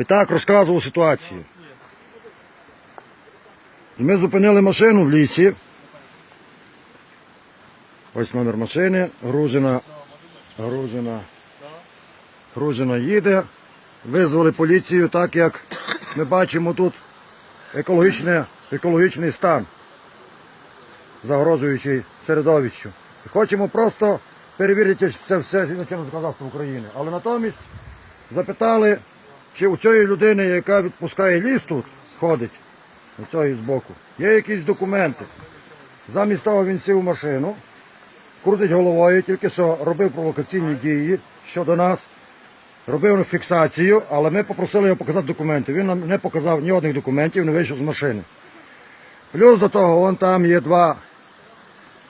І так розказував ситуацію. І ми зупинили машину в лісі. Ось номер машини, гружена, гружена, гружена їде. Визвали поліцію, так як ми бачимо тут екологічне, екологічний стан, загрожуючий середовищу. І хочемо просто перевірити, це все згідно чинного законодавства України. Але натомість запитали, чи у цієї людини, яка відпускає ліс тут, ходить, у цієї збоку, є якісь документи. Замість того він сів у машину, крутить головою, тільки що робив провокаційні дії щодо нас, робив фіксацію, але ми попросили його показати документи. Він нам не показав ні одних документів, не вийшов з машини. Плюс до того, вон там є два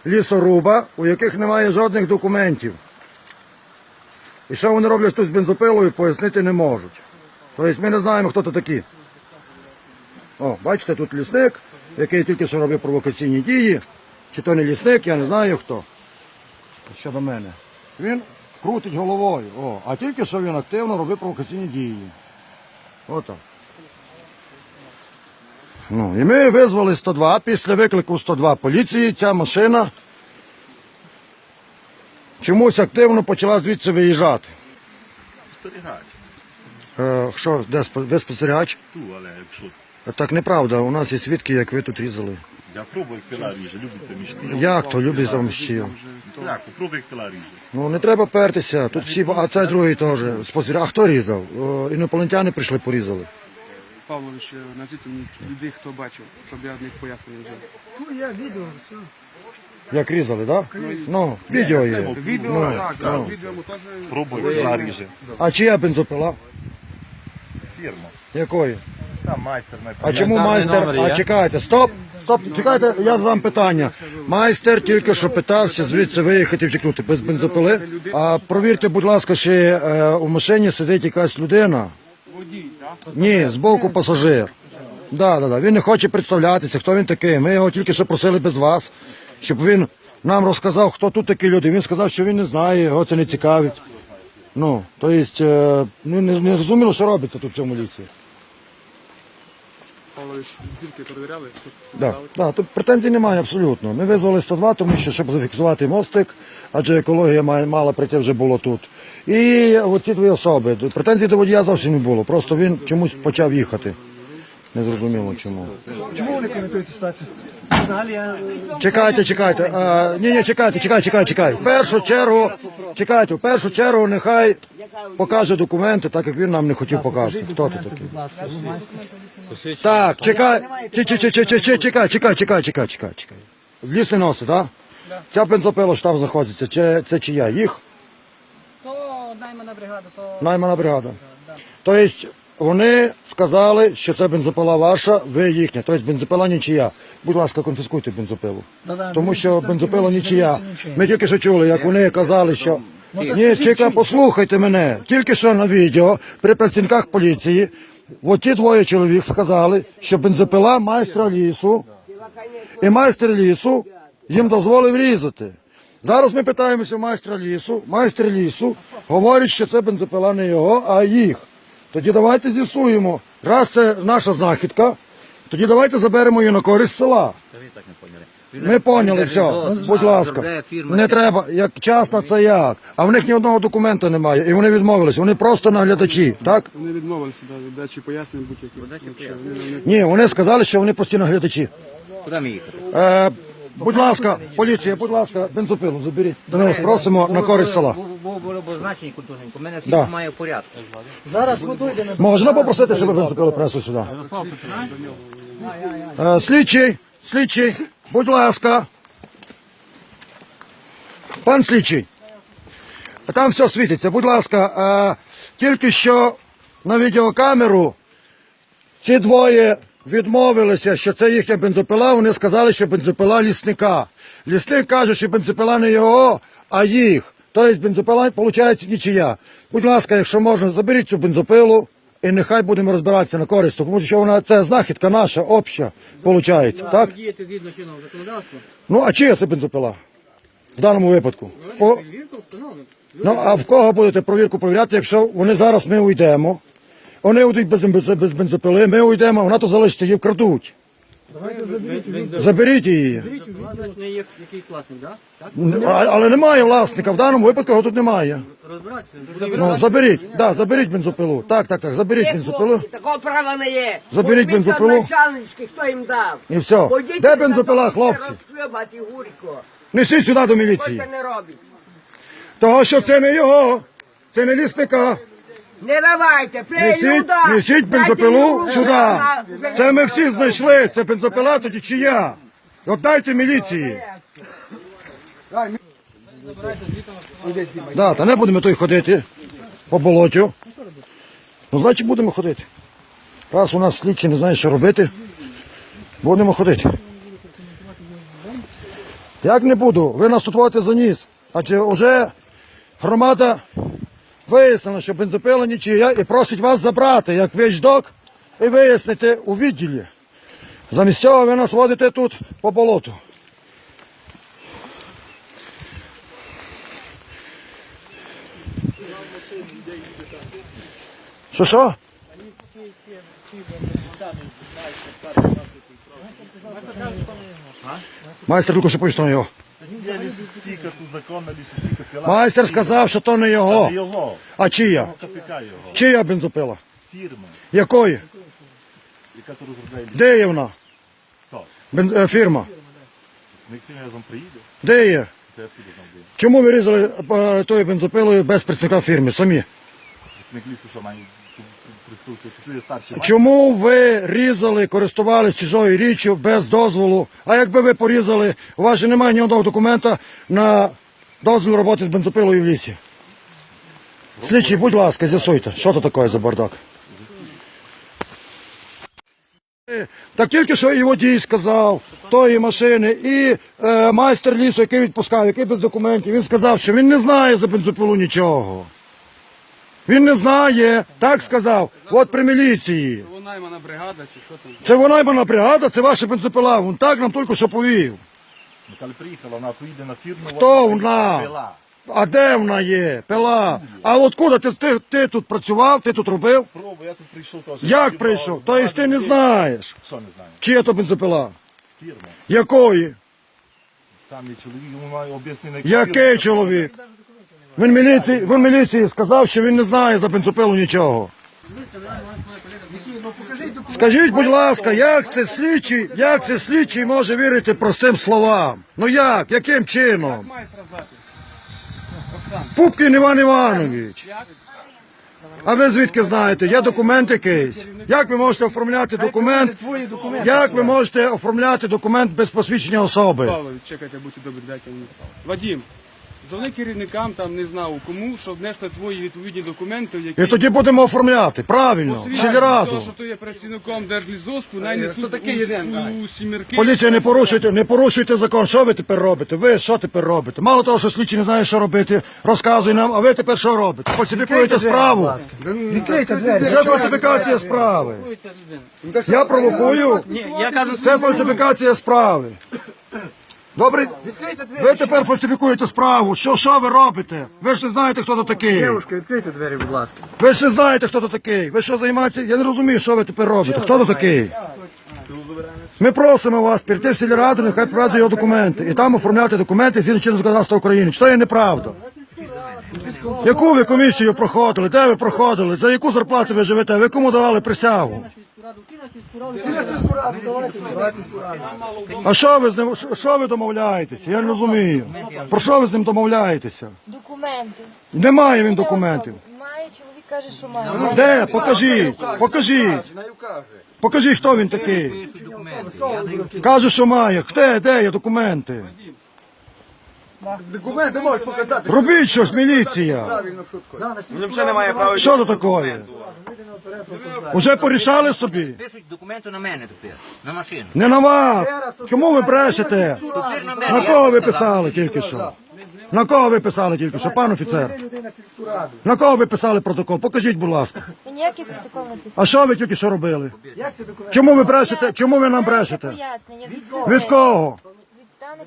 лісоруба, у яких немає жодних документів. І що вони роблять тут з бензопилою, пояснити не можуть. Тобто ми не знаємо, хто то такі. О, бачите, тут лісник, який тільки що робив провокаційні дії. Чи то не лісник, я не знаю хто. Щодо мене. Він крутить головою. О, а тільки що він активно робив провокаційні дії. Отак. Ну, і ми визвали 102. Після виклику 102 поліції ця машина чомусь активно почала звідси виїжджати. Спостерігач. Е, що, де спо- ви спостерігач? Ту, але якщо Так неправда, у нас є свідки, як ви тут різали. я пробую як пила ріже, любиться мішти. Як то любить там щів? Так, попробуй як пила ріже. Ну не треба пертися. Тут всі, а це другий теж. Спостерігач. А хто різав? О, інопланетяни прийшли, порізали. Павлович, назвіть мені людей, хто бачив, щоб я в них пояснення взяв. Ну, я відео, все. Як різали, так? Да? Ну, відео є. Відео, Ну, так, ну. так, відео ми теж... Пробуй як пила ріже. А чия бензопила? Фірма. Якої? Там майстер не А чому майстер? А чекайте, стоп! Стоп, чекайте, я задам питання. Майстер тільки що питався звідси виїхати втікнути без бензопили. А провірте, будь ласка, чи е, у машині сидить якась людина. Водій, так? Ні, збоку пасажир. Да, да, да. Він не хоче представлятися, хто він такий. Ми його тільки що просили без вас, щоб він нам розказав, хто тут такі люди. Він сказав, що він не знає, його це не цікавить. Ну, тобто, е, ну, не, не зрозуміло, що робиться тут в цьому лісі. Павлович, тільки перевіряли, все Да, да, тут претензій немає абсолютно. Ми визвали 102, тому що щоб зафіксувати мостик, адже екологія має, мала прийти вже було тут. І оці дві особи. Претензій до водія зовсім не було. Просто він чомусь почав їхати. Незрозуміло чому. Чому ви не коментуєте ситуацію? Взагалі я... Чекайте, чекайте. А, ні, ні, чекайте, чекайте, чекайте, чекайте. В першу чергу, чекайте, в першу чергу нехай покаже документи, так як він нам не хотів показати. Хто ти такий? Будь ласка, ви маєте. Так, чекай, чекай, чекай, чекай, чекай, чекай, чекай. В ліс не носить, так? Ця бензопила що там знаходиться, чи це чия? Їх? То наймана бригада, то... Наймана бригада. Тобто вони сказали, що це бензопила ваша, ви їхня. Тобто бензопила нічия. Будь ласка, конфіскуйте бензопилу. Да-да, Тому ми що представники бензопила поліції нічия. займаються нічим. Ми тільки що чули, як вони казали, що. Ну, та Ні, скажіть, чекай, чим? послухайте мене. Тільки що на відео при працівниках поліції, от ті двоє чоловік сказали, що бензопила майстра лісу, і майстер лісу їм дозволив різати. Зараз ми питаємося у майстра лісу. Майстер лісу говорить, що це бензопила не його, а їх. Тоді давайте з'ясуємо. Раз це наша знахідка, тоді давайте заберемо її на користь села. Ми поняли все. Будь ласка. Не треба. Як часто це як. А в них ні одного документа немає. І вони відмовились. Вони просто наглядачі, так? Вони відмовилися да, дачі пояснень будь-які. Не- Ні, вони сказали, що вони постійно наглядачі. Куди ми їхати? Будь ласка, поліція, будь ласка, бензопилу заберіть. Ми вас просимо на користь села. Були обозначені культурненько. У мене Да. має в порядку. Зараз подойдемо. Можна попросити, щоб бензопилу принесли сюди? Е, слідчий, слідчий, будь ласка. Пан слідчий. Там все світиться. Будь ласка, е, тільки що на відеокамеру ці двоє відмовилися, що це їхня бензопила. Вони сказали, що бензопила лісника. Лісник каже, що бензопила не його, а їх. Тобто бензопила, виходить, нічия. Будь ласка, якщо можна, заберіть цю бензопилу і нехай будемо розбиратися на користь, тому що вона це знахідка наша, обща, виходить. Так? Діяти згідно чинного законодавства. Ну, а чия це бензопила? В даному випадку. По- Ну, а в кого будете провірку провіряти, якщо вони зараз ми уйдемо, Вони йдуть без, без, без бензопили, ми уйдемо, вона тут залишиться, її вкрадуть. Заберіть її. Значить, не є якийсь власник, да? так? А- Але немає власника, в даному випадку його тут немає. Розбиратися. Ну, заберіть, да, заберіть бензопилу. Так, так, так, заберіть бензопилу. Такого права не є. Заберіть бензопилу. начальнички, хто їм дав. І все. Де на бензопила, хлопці? розхльобати гурко. Несіть сюди до Хто міліції. це не робить? Того, що це не його, це не лісника. Не давайте, прилюда. несіть бензопилу сюди. Це ми всі знайшли. Це бензопила тоді чия. От дайте міліції. Да, та не будемо той ходити по болотю. Ну, значить будемо ходити. Раз у нас слідчі не знає, що робити, будемо ходити. Як не буду, ви нас тут водите за ніс. Адже вже громада вияснила, що бензопила нічия і просить вас забрати, як вещдок, і вияснити у відділі. Замість цього ви нас водите тут по болоту. Що що? Майстер тільки що поїхав на його. Є лісосіка, тут законна лісосіка пила. Майстер сказав, що то не його. Це його. А чия? КПК його. Чия бензопила? Фірма, Якої? яка тут розробляє ліс. Де є вона? Хто? Бен, е, фірма. Лісник фірма разом приїде. Де є? Я піду там буде. Чому ви різали е, тою бензопилою без представника фірми самі? Лісник лісу, що має присутствувати. Тут є старший майстер. Чому ви різали, користувались чужою річчю без дозволу? А якби ви порізали, у вас же немає ні одного документа на дозвіл роботи з бензопилою в лісі. Слідчий, будь ласка, з'ясуйте, що це таке за бардак. Так тільки що і водій сказав тої машини, і е, майстер лісу, який відпускав, який без документів, він сказав, що він не знає за бензопилу нічого. Він не знає, так сказав. От при міліції. Вона наймана бригада чи що там. Це вона бригада, це ваша бензопила. Він так нам тільки що повів. Коли приїхала, вона поїде на фірму. Хто вона? А де вона є? Пила. А от куди ти, ти, ти тут працював, ти тут робив? Пробу, я тут прийшов теж. Як прийшов? вона Тобто ти не знаєш, Що не знаю? чия то бензопила? Фірма. Якої? Там є чоловік, йому має об'яснити. Який чоловік? Він міліції, він міліції сказав, що він не знає за бензопилу нічого. Скажіть, будь ласка, як це слідчий, як це слідчий може вірити простим словам? Ну як? Яким чином? Пупкін Іван Іванович. А ви звідки знаєте? Є документ якийсь? Як ви можете оформляти документ? Як ви можете оформляти документ без посвідчення особи? Павлович, чекайте, будьте добрі, дайте мені. Вадім, дзвони керівникам, там не знав кому, щоб внесли твої відповідні документи, які... І тоді будемо оформляти. Правильно, в сільраду. того, що ти є працівником Держлісгоспу, най несуть у, у сімірки. Поліція, не порушуйте, не порушуйте закон. Що ви тепер робите? Ви що тепер робите? Мало того, що слідчі не знає, що робити, розказує нам, а ви тепер що робите? Фальсифікуєте справу. Відкрийте двері. Це фальсифікація справи. Я провокую. Я кажу, Це фальсифікація справи. Добре, ви тепер фальсифікуєте справу. Що, що ви робите? Ви ж не знаєте, хто то такий. Дівушка, відкрийте двері, будь ласка. Ви ж не знаєте, хто то такий. Ви що займаєтеся? Я не розумію, що ви тепер робите. Хто то такий? Ми просимо вас прийти в сільраду, нехай проведуть його документи. І там оформляти документи згідно чинного законодавства України. Чи то є неправда? Яку ви комісію проходили? Де ви проходили? За яку зарплату ви живете? Ви кому давали присягу? А що ви з ним? що- ви домовляєтеся? Я не розумію. Про що ви з ним домовляєтеся? Документи. Немає він документів. Має, чоловік каже, що має. Де? Покажіть. Покажіть. Покажіть, хто він такий. Каже, що має. Де, де є документи? Документи можеш показати. Робіть щось, міліція. Взагалі немає права. Що це таке? Уже порішали собі? пишуть документи на мене тепер, на машину. Не на вас. Чому ви брешете? Тепер на мене. На я кого вам ви сказав. писали тільки що? На кого ви писали тільки що, пан офіцер? Людина сільську раду. На кого ви писали протокол? Покажіть, будь ласка. Ніякий протокол не писав. А що ви тільки що робили? Як це документ? Чому ви брешете? Чому ви нам брешете? Пояснення від кого? Від кого? даних.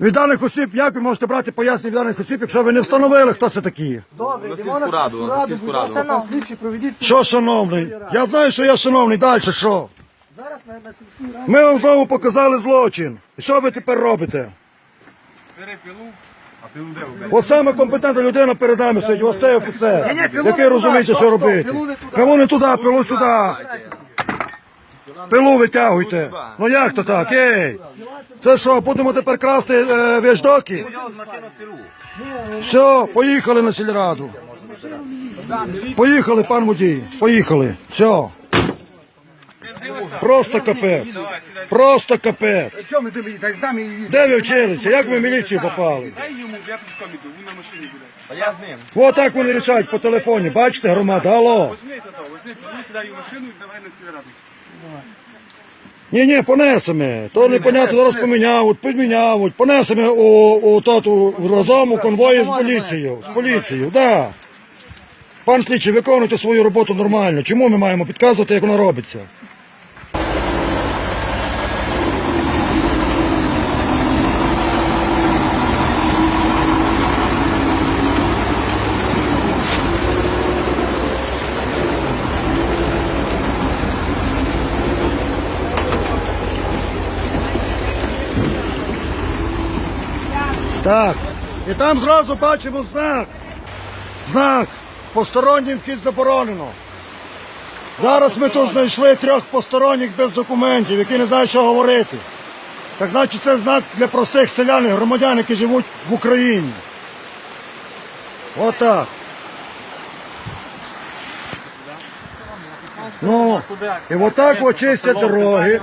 Від даних осіб, як ви можете брати пояснення від даних осіб, якщо ви не встановили, хто це такі? Добре, На йдемо сільську раду, на сільську будь раду. проведіть. Що, шановний? Я знаю, що я шановний, далі що? Зараз на, на сільську раду. Ми вам знову показали злочин. І що ви тепер робите? От саме компетентна людина перед нами стоїть, ось цей офіцер, Ні-ні, який не розуміє, туди, що стоп, робити. пилу не туди. Пилу не туди, пилу сюди. Пилу витягуйте. Ну як то так? Ей! Це що, будемо тепер красти е, Перу. Все, поїхали на сільраду. Поїхали, пан водій. Поїхали. Все. Просто капець. Просто капець. Де ви вчилися? Як ви в міліцію попали? Дай так вони рішають по телефоні. Бачите, громада, алло. Возьми це то, возьми пілу, сідай машину і давай на сільраду. Ні, ні, понесемо. То непонятно, зараз поміняв, підміняють. Понесемо у, у, тату разом у конвої з поліцією. З поліцією, да. Пан слідчий, виконуйте свою роботу нормально. Чому ми маємо підказувати, як вона робиться? Так. І там зразу бачимо знак. Знак. Постороннім вхід заборонено. Зараз ми тут знайшли трьох посторонніх без документів, які не знають, що говорити. Так значить, це знак для простих селян і громадян, які живуть в Україні. Отак. Ну, і отак от чистять дороги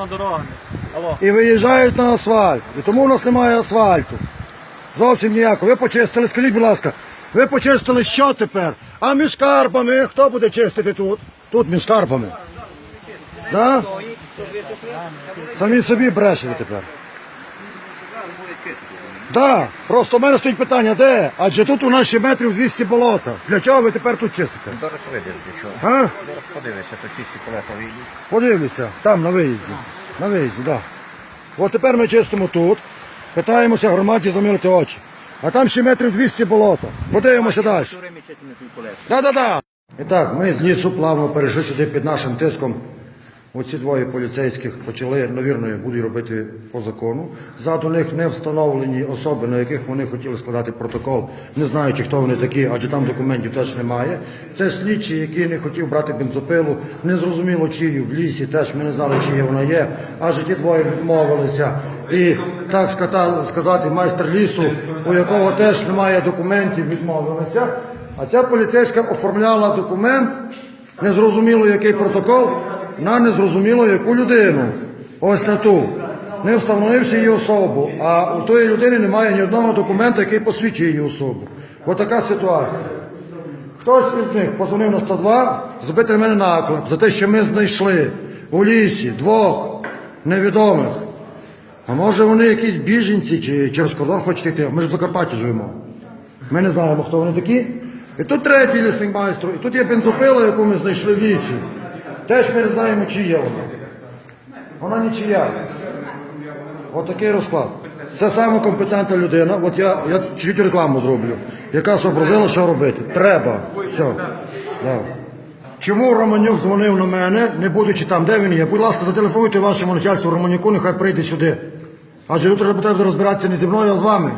і виїжджають на асфальт. І тому у нас немає асфальту. Зовсім ніякого. Ви почистили, скажіть, будь ласка, ви почистили що тепер? А між карпами хто буде чистити тут? Тут між карпами. Да? Самі собі брешете тепер. Да, просто в мене стоїть питання, де? Адже тут у нас ще метрів 200 болота. Для чого ви тепер тут чистите? Зараз видиш, для чого. А? Зараз подивишся, що чисті колеса вийдуть. Подивлюся, там на виїзді. На виїзді, так. Да. От тепер ми чистимо тут, питаємося громаді замилити очі. А там ще метрів 200 болота. Подивимося далі. Да-да-да. І так, ми з лісу плавно перейшли сюди під нашим тиском. Оці двоє поліцейських почали, навірно, будуть робити по закону. Ззаду них не встановлені особи, на яких вони хотіли складати протокол, не знаючи, хто вони такі, адже там документів теж немає. Це слідчі, які не хотів брати бензопилу, не зрозуміло чию в лісі, теж ми не знали, чиє вона є, адже ті двоє відмовилися. І так сказати, майстер лісу, у якого теж немає документів, відмовилися. А ця поліцейська оформляла документ, незрозуміло який протокол, на незрозуміло яку людину. Ось на ту. Не встановивши її особу, а у тої людини немає ні одного документа, який посвідчує її особу. Ось така ситуація. Хтось із них позвонив на 102, зробити мене наклеп за те, що ми знайшли у лісі двох невідомих. А може вони якісь біженці чи через кордон хочуть йти? Ми ж в Закарпатті живемо. Ми не знаємо, хто вони такі. І тут третій лісник майстер, і тут є бензопила, яку ми знайшли в лісі. Теж ми не знаємо, чия вона. Вона нічия. От такий розклад. Це саме компетентна людина. От я, я чуть рекламу зроблю, яка зобразила, що робити. Треба. Все. Да. Чому Романюк дзвонив на мене, не будучи там, де він є? Будь ласка, зателефонуйте вашому начальству Романюку, нехай прийде сюди. Адже тут треба буде розбиратися не зі мною, а з вами.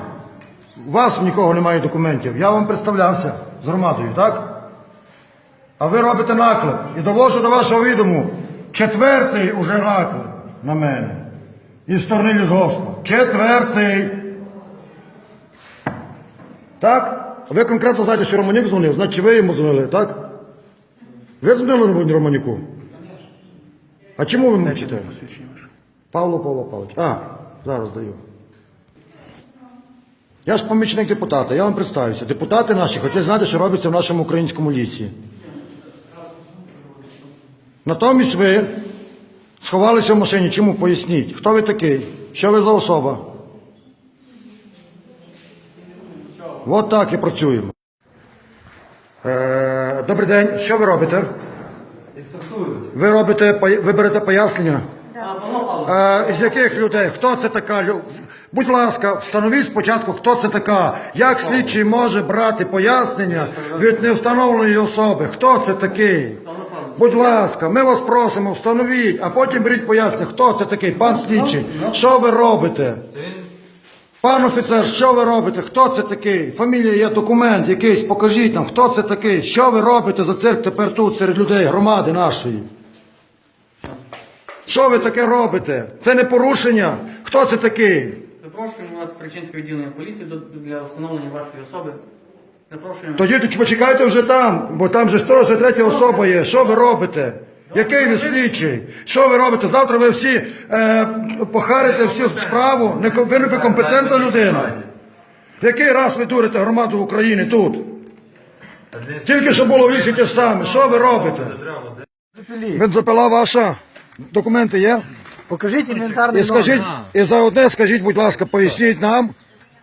У вас нікого немає документів. Я вам представлявся з громадою, так? А ви робите наклеп. І довожу до вашого відому. Четвертий уже наклеп на мене. Із сторони лісгоспу. Четвертий. Так? Ви конкретно знаєте, що Романюк дзвонив, значить ви йому дзвонили, так? Ви дзвонили Романюку? А чому ви мовчите? Павло Павло Павлович. А, зараз даю. Я ж помічник депутата, я вам представився. Депутати наші хотять знати, що робиться в нашому українському лісі. Натомість ви сховалися в машині. Чому? Поясніть. Хто ви такий? Що ви за особа? От так і працюємо. Е, добрий день. Що ви робите? Ви робите, ви берете пояснення? Е, з яких людей? Хто це така? Будь ласка, встановіть спочатку, хто це така. Як слідчий може брати пояснення від невстановленої особи? Хто це такий? Будь ласка, ми вас просимо, встановіть, а потім беріть пояснення, хто це такий, пан слідчий, що ви робите? Пан офіцер, що ви робите? Хто це такий? Фамілія є документ якийсь, покажіть нам, хто це такий? Що ви робите за цирк тепер тут, серед людей, громади нашої? Що ви таке робите? Це не порушення. Хто це такий? Запрошуємо вас в Причинське відділення поліції до- для встановлення вашої особи. Запрошуємо. Тоді то почекайте вже там, бо там же ж теж третя особа є. Що ви робите? Який ви слідчий? Що ви робите? Завтра ви всі е, похарите всю справу. Не, ви не компетентна людина. Який раз ви дурите громаду України тут? Тільки що було в лісі те ж саме. Що ви робите? Бензопила ваша? Документи є? Покажіть інвентарний І скажіть, і за одне скажіть, будь ласка, поясніть нам,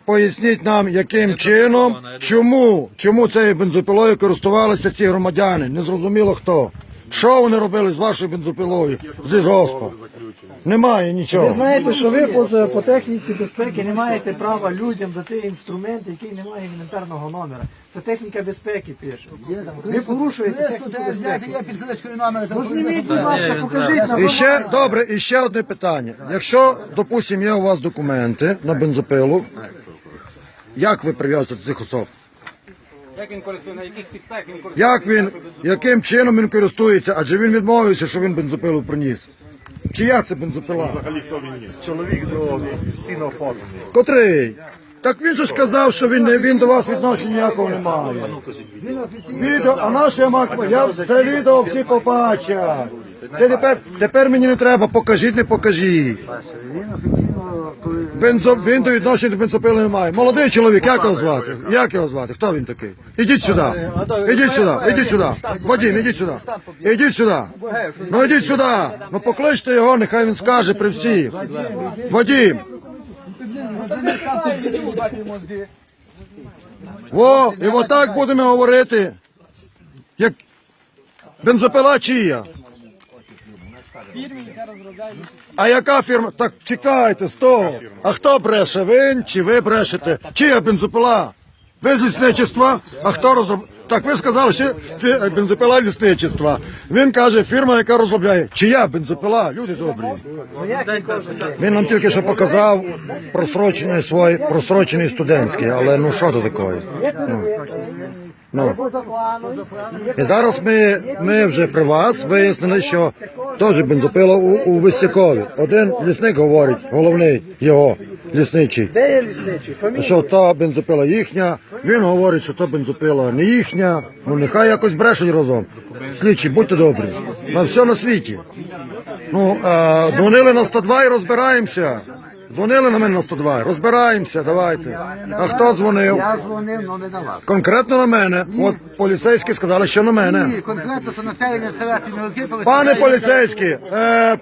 поясніть нам, яким чином, чому, чому цією бензопилою користувалися ці громадяни. Незрозуміло хто. Що вони робили з вашою бензопилою з лісгоспа? Немає Ви знаєте, що ви по, по техніці безпеки не маєте права людям дати інструмент, який не має інвентарного номера. Це техніка безпеки пише. Ви порушуєте техніку безпеки. Я під книжкою номер. Ну зніміть, будь ласка, покажіть нам. І ще добре, і ще одне питання. Якщо, допустимо, є у вас документи на бензопилу, як ви прив'язуєте цих особ? Як він користує, на яких підставах він користує? Як він, яким чином він користується? Адже він відмовився, що він бензопилу приніс. Чия це бензопила? Чоловік до офіційного фото. Котрий? Так він же ж казав, що він, не- він до вас відношення ніякого не має. Відео, а наше мак, я це відео всі побачать. Це тепер, тепер мені не треба, покажіть, не покажіть. Він офіційно, він до відношення до бензопили не має. Молодий чоловік, як його звати? Як його звати? Хто він такий? Ідіть сюди. Ідіть сюди, ідіть сюди. Вадим, ідіть сюди. Ідіть сюди. Ну ідіть сюди. Ну покличте його, нехай він скаже при всіх. Вадим. Во, і отак будемо говорити. Як бензопила чия? А яка фірма? Так чекайте, стоп. А хто бреше? Він чи ви брешете? Чия бензопила? Ви з лісничества? А хто розробляє? Так ви сказали, що фі- бензопила лісничества. Він каже, фірма, яка розробляє. Чия бензопила? Люди добрі. Він нам тільки що показав просрочений свій, просрочений студентський, але ну що то таке? Ну. Ну. І зараз ми, ми вже при вас вияснили, що теж бензопила у, у Висякові. Один лісник говорить, головний його лісничий. Де є лісничий? Фамілія? Що та бензопила їхня, він говорить, що та бензопила не їхня. Ну нехай якось брешуть разом. Слідчі, будьте добрі. На все на світі. Ну, а, дзвонили на 102 і розбираємося. Дзвонили на мене на 102, розбираємося, давайте. А хто дзвонив? я дзвонив, але не на вас. Конкретно на мене. От поліцейські сказали, що на мене. Ні, конкретно, що населення села Сім'ялки Пане поліцейський, е,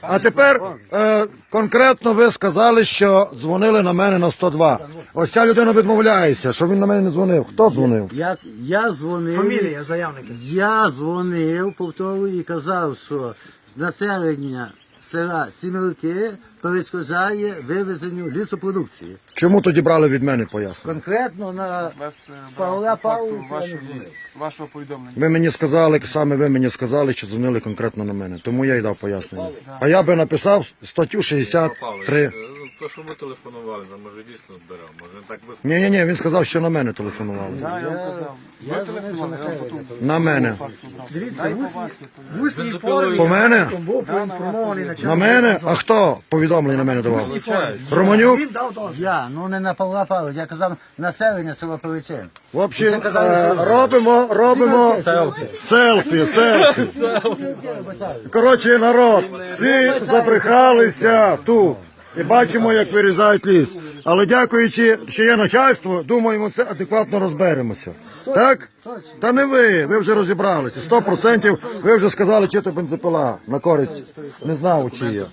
а тепер е, конкретно ви сказали, що дзвонили на мене на 102. Ось ця людина відмовляється, що він на мене не дзвонив. Хто дзвонив? Я, я дзвонив. Фамілія заявника. Я дзвонив, повторюю, і казав, що населення села Сім'ялки перешкоджає вивезенню лісопродукції. Чому тоді брали від мене пояснення? Конкретно на Вас, е, Павла брав факту Павловича вашого, не було. вашого повідомлення. Ви мені сказали, саме ви мені сказали, що дзвонили конкретно на мене. Тому я й дав пояснення. А я би написав статтю 63. То, що ми телефонували, нам може дійсно збирав. Може не так без Ні, ні, ні, він сказав, що на мене телефонували. Я вам казав. Ви телефонували, я вам потім На мене. Дивіться, в усній- в усній формі По мене? був проінформований На начальник. мене? А хто повідомлення на мене давав? Романюк? Він дав дозвіл. Я, ну не на Павла Павлович, я казав населення село Павличин. В общем, Це казали, е, що- робимо, робимо селфі, селфі. Коротше, народ, всі забрехалися тут. І бачимо, як вирізають ліс. Але дякуючи, що є начальство, думаємо, це адекватно розберемося. Так? Та не ви, ви вже розібралися. Сто процентів ви вже сказали, чи то бензопила на користь. Не знав, чи є.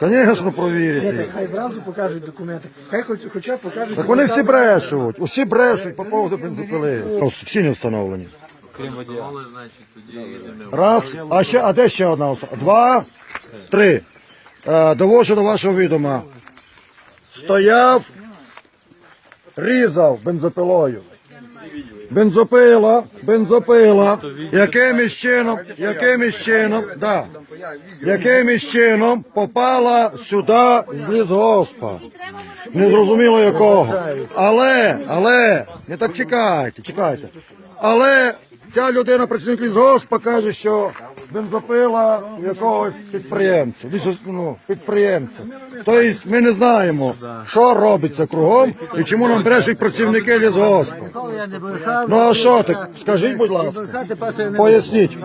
Звісно, провірите. Хай зразу покажуть документи. Хай хоч, хоча б покажуть. Так вони всі брешуть, усі брешуть по поводу бензопили. Всі не встановлені. Раз, а ще, а де ще одна особа? Два, Три. Е, до вашого відома. Стояв, різав бензопилою. Бензопила, бензопила, якимось чином, якимось чином, да, якимось чином попала сюди з лісгоспа. Не зрозуміло якого. Але, але, не так чекайте, чекайте. Але ця людина, працівник лісгоспа, каже, що бензопила якогось підприємця, ну, підприємця. Тобто ми не знаємо, що робиться кругом і чому нам брешуть працівники брехав. Ну а що так? Скажіть, будь ласка. Поясніть,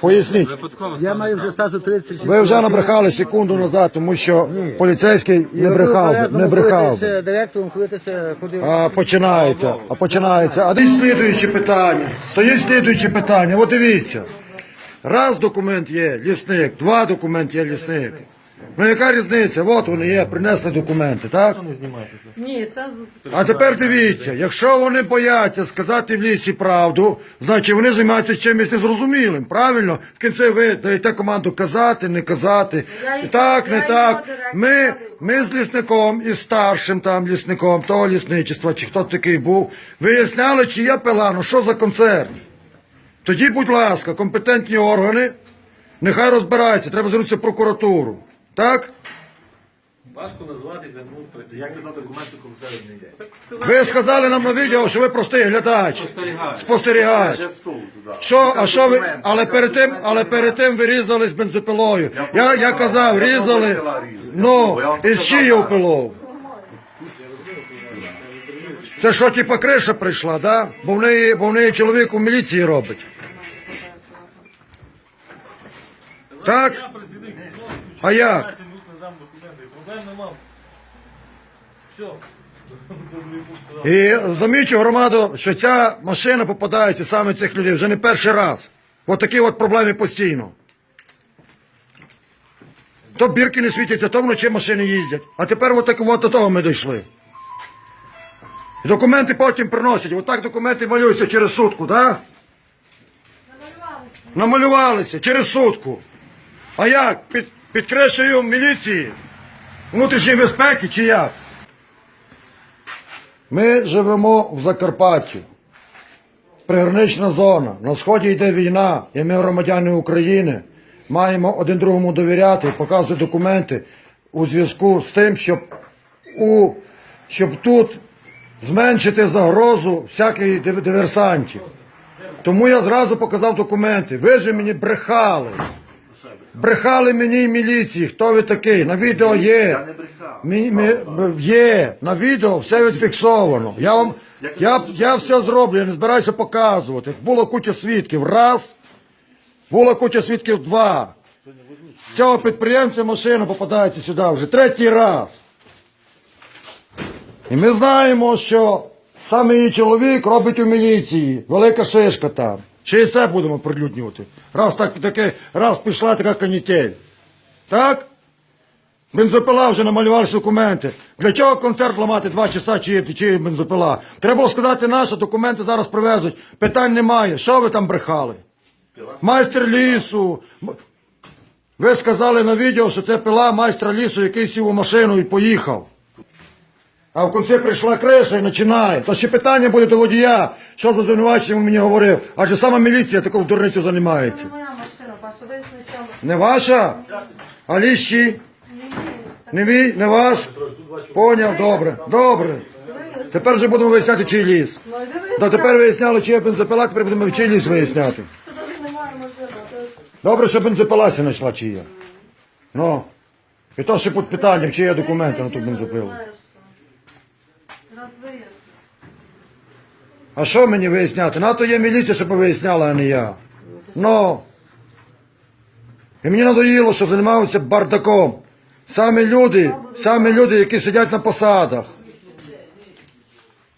поясніть. Я маю вже стажу 36 Ви вже набрехали секунду назад, тому що поліцейський не брехав, не брехав. А починається, а починається. А десь слідуюче питання. Стоїть слідуюче питання. От дивіться. Раз документ є, лісник, два документ є лісник. Ну яка різниця? От вони є, принесли документи, так? Ні, це А тепер дивіться, якщо вони бояться сказати в лісі правду, значить вони займаються чимось незрозумілим. Правильно? В кінці ви даєте команду казати, не казати. І так, не так. Ми, ми з лісником і старшим там лісником того лісничества, чи хто такий був, виясняли, чи є пила, ну що за концерт. Тоді, будь ласка, компетентні органи, нехай розбираються, треба звернутися в прокуратуру. Так? Як казав документи, комісарів не є. Ви сказали нам на відео, що ви простий глядач. Спостерігач. Ще стул туди. Що, а що ви, але перед тим, але перед тим ви різали з бензопилою. Я, я казав, різали, ну, із чиєю пилою? Це що, типа криша прийшла, да? Бо в неї, бо в неї чоловік у міліції робить. Так? А як? І замічу громаду, що ця машина попадається саме цих людей вже не перший раз. От такі от проблеми постійно. То бірки не світяться, то вночі машини їздять. А тепер от, так, от до того ми дійшли. І документи потім приносять. Отак документи малюються через сутку, так? Да? Намалювалися через сутку. А як? Під, під кришею міліції? Внутрішньої безпеки чи як? Ми живемо в Закарпатті. Пригранична зона. На сході йде війна, і ми, громадяни України, маємо один другому довіряти, показувати документи у зв'язку з тим, щоб, у, щоб тут зменшити загрозу всяких диверсантів. Тому я зразу показав документи. Ви ж мені брехали. Брехали мені і міліції. Хто ви такий? На відео є. Я не брехав. Є, на відео все відфіксовано. Я вам, я, я все зроблю, я не збираюся показувати. Було куча свідків, раз, було куча свідків, два. Цього підприємця машина попадається сюди вже третій раз. І ми знаємо, що саме її чоловік робить у міліції, велика шишка там. Ще і це будемо прилюднювати. Раз так, таке, раз пішла така канітель. Так? Бензопила вже намалювалися документи. Для чого концерт ламати два часа, чи, чи бензопила? Треба було сказати, наші документи зараз привезуть. Питань немає. Що ви там брехали? Майстер лісу. Ви сказали на відео, що це пила майстра лісу, який сів у машину і поїхав. А в кінці прийшла криша і починає. То ще питання буде до водія, що за звинувачення він мені говорив. Адже сама міліція таку дурницю займається. Моя машина, Паша, ви. Не ваша? А ліщі? Не мій, не ваш? Поняв, добре, добре. Тепер вже будемо виясняти, чий ліс. Да, тепер виясняли, чий є бензопила, тепер будемо чий ліс виясняти. Добре, що бензопила ся знайшла чия. Ну. І то ще під питанням, чи є документи на ту бензопилу. А що мені виясняти? На то є міліція, щоб виясняла, а не я. Ну. І мені надоїло, що займаються бардаком. Самі люди, саме люди, які сидять на посадах.